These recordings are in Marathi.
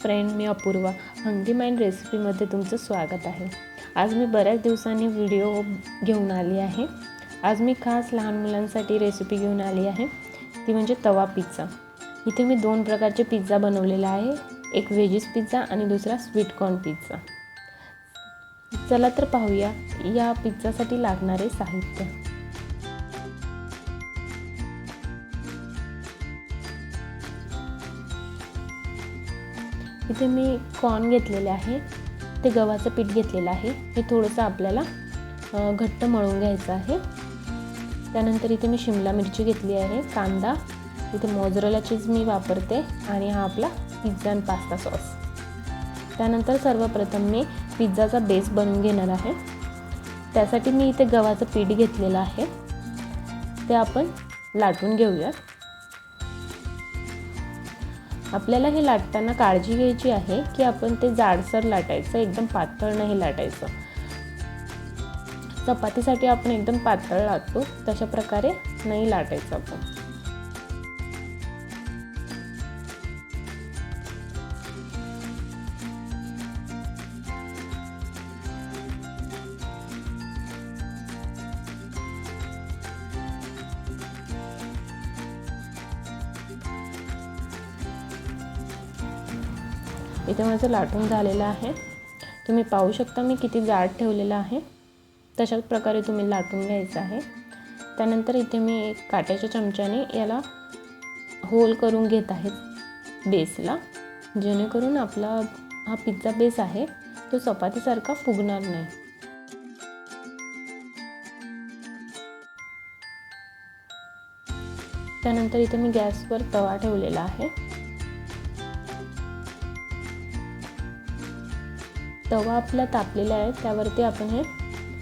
फ्रेंड मी अपूर्वा. हंगी माइंड रेसिपीमध्ये तुमचं स्वागत आहे. आज मी बऱ्याच दिवसांनी व्हिडिओ घेऊन आली आहे. आज मी खास लहान मुलांसाठी रेसिपी घेऊन आली आहे. ती म्हणजे तवा पिझ्झा इथे मी दोन प्रकारचे पिझ्झा बनवलेला आहे. एक व्हेजीस पिझ्झा आणि दुसरा स्वीट कॉर्न पिझ्झा चला तर पाहूया या पिझ्झासाठी लागणारे साहित्य. इथे मी कॉर्न घेतलेले आहे. ते गव्हाचं पीठ घेतलेलं आहे. हे थोडंसं आपल्याला घट्ट मळून घ्यायचं आहे. त्यानंतर इथे मी शिमला मिरची घेतली आहे. कांदा इथे मोजरेला चीज मी वापरते आणि हा आपला पिझ्झा आणि पास्ता सॉस. त्यानंतर सर्वप्रथम मी पिझ्झाचा बेस बनवून घेणार आहे. त्यासाठी मी इथे गव्हाचं पीठ घेतलेलं आहे. ते आपण लाटून घेऊयात. आपल्याला हे लाटताना काळजी घ्यायची आहे की आपण ते जाडसर लाटायचं एकदम पातळ नाही लाटायचं. चपातीसाठी आपण एकदम पातळ लाटतो तशा प्रकारे नाही लाटायचं आपण. इथे माझं लाटून झालेलं आहे. तुम्ही पाहू शकता मी किती जाड ठेवलेलं आहे. तशाच प्रकारे तुम्ही लाटून घ्यायचं आहे. त्यानंतर इथे मी एक काट्याच्या चमच्याने याला होल करून घेत आहे बेसला जेणेकरून आपला हा पिझ्झा बेस आहे तो चपातीसारखा फुगणार नाही. त्यानंतर इथे मी गॅसवर तवा ठेवलेला आहे. तवा आपला तापलेला आहे त्यावरती आपण हे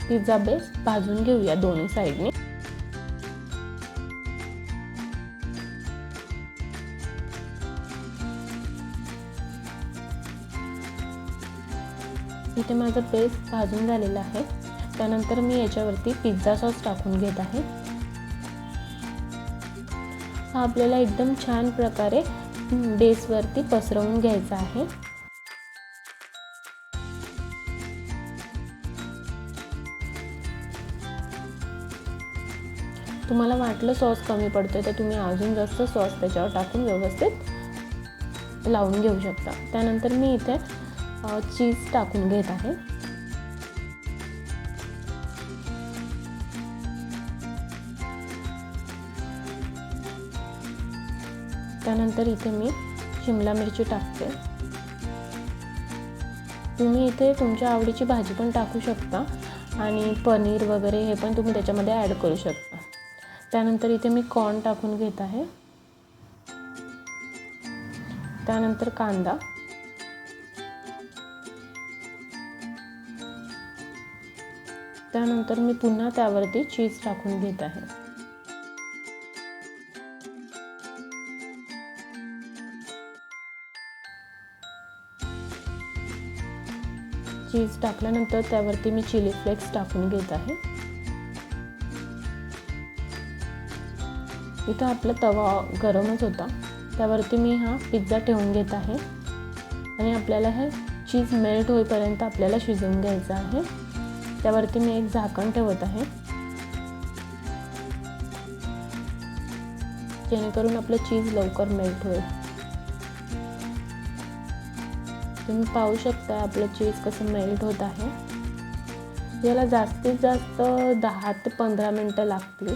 पिझ्झा बेस भाजून घेऊया दोन्ही साईडने इथे माझं बेस भाजून झालेलं आहे. त्यानंतर मी याच्यावरती पिझ्झा सॉस टाकून घेत आहे. हा आपल्याला एकदम छान प्रकारे बेसवरती पसरवून घ्यायचा आहे. तुम्हाला वाटलं सॉस कमी पडतोय तर तुम्ही अजून जास्त सॉस त्याच्यावर टाकून व्यवस्थित लावून घेऊ शकता. त्यानंतर मी इथे चीज टाकून घेत आहे. त्यानंतर इथे मी शिमला मिरची टाकते. तुम्ही इथे तुमच्या आवडीची भाजी पण टाकू शकता आणि पनीर वगैरे हे पण तुम्ही त्याच्यामध्ये ॲड करू शकता. त्यानंतर इथे मी कॉर्न टाकून घेत आहे. त्यानंतर कांदा. त्यानंतर मी पुन्हा त्यावरती चीज टाकून घेत आहे. चीज टाकल्यानंतर त्यावरती मी चिली फ्लेक्स टाकून घेत आहे. इथं आपला तवा गरमच होता. त्यावरती मी हा पिझ्झा ठेवून घेत आहे. आणि आपल्याला हे चीज मेल्ट होईपर्यंत आपल्याला शिजवून घ्यायचं आहे. त्यावरती मी एक झाकण ठेवत आहे. जेणेकरून आपलं चीज लवकर मेल्ट होईल. तुम्ही पाहू शकता आपलं चीज कसं मेल्ट होत आहे. याला जास्तीत जास्त दहा ते पंधरा मिनटं लागतील.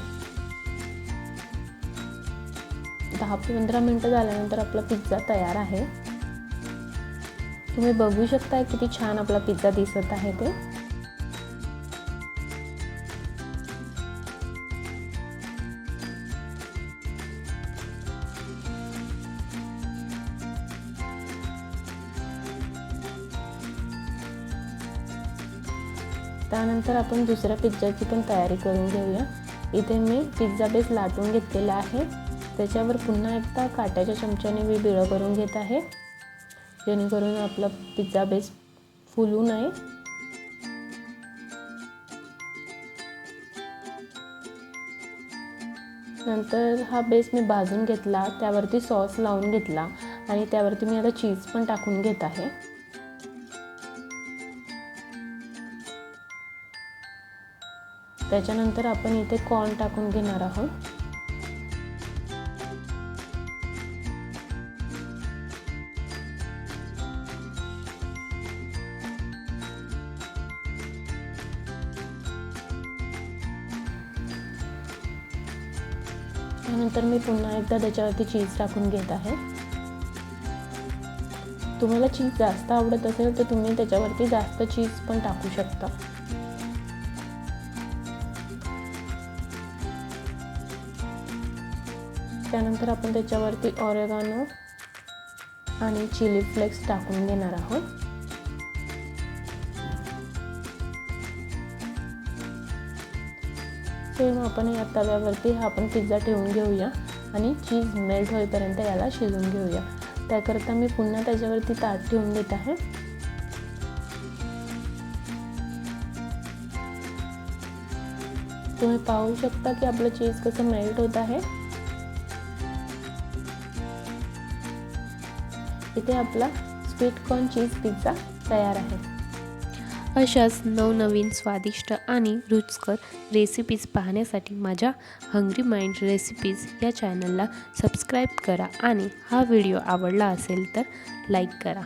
दहा पंधरा मिनटं झाल्यानंतर आपला पिझ्झा तयार आहे. तुम्ही बघू शकता किती छान आपला पिझ्झा दिसत आहे ते. त्यानंतर आपण दुसऱ्या पिझ्झाची पण तयारी करून घेऊया. इथे मी पिझ्झा बेस लाटून घेतलेला आहे. त्याच्यावर पुन्हा एकदा काट्याच्या चमच्याने मी बिळं करून घेत आहे. जेणेकरून आपला पिझ्झा बेस फुलू नये. नंतर हा बेस मी भाजून घेतला त्यावरती सॉस लावून घेतला आणि त्यावरती मी आता चीज पण टाकून घेत आहे. त्याच्यानंतर आपण इथे कॉर्न टाकून घेणार आहोत. त्यानंतर मी पुन्हा एकदा त्याच्यावरती चीज टाकून घेत आहे. तुम्हाला चीज जास्त आवडत असेल तर तुम्ही त्याच्यावरती जास्त चीज पण टाकू शकता. त्यानंतर आपण त्याच्यावरती ऑरेगानो आणि चिली फ्लेक्स टाकून घेणार आहोत. सेम आपण या तव्यावरती हा आपण पिझ्झा ठेवून घेऊया आणि चीज मेल्ट होईपर्यंत याला शिजवून घेऊया. त्याकरता मी पुन्हा त्याच्यावरती ताट ठेवून देत आहे. तुम्ही पाहू शकता की आपलं चीज कसं मेल्ट होत आहे. इथे आपला स्वीट कॉर्न चीज पिझ्झा तयार आहे. अशाच नवनवीन स्वादिष्ट आणि रुचकर रेसिपीज पाहण्यासाठी माझ्या हंग्री माइंड रेसिपीज या चॅनलला सबस्क्राईब करा आणि हा व्हिडिओ आवडला असेल तर लाईक करा.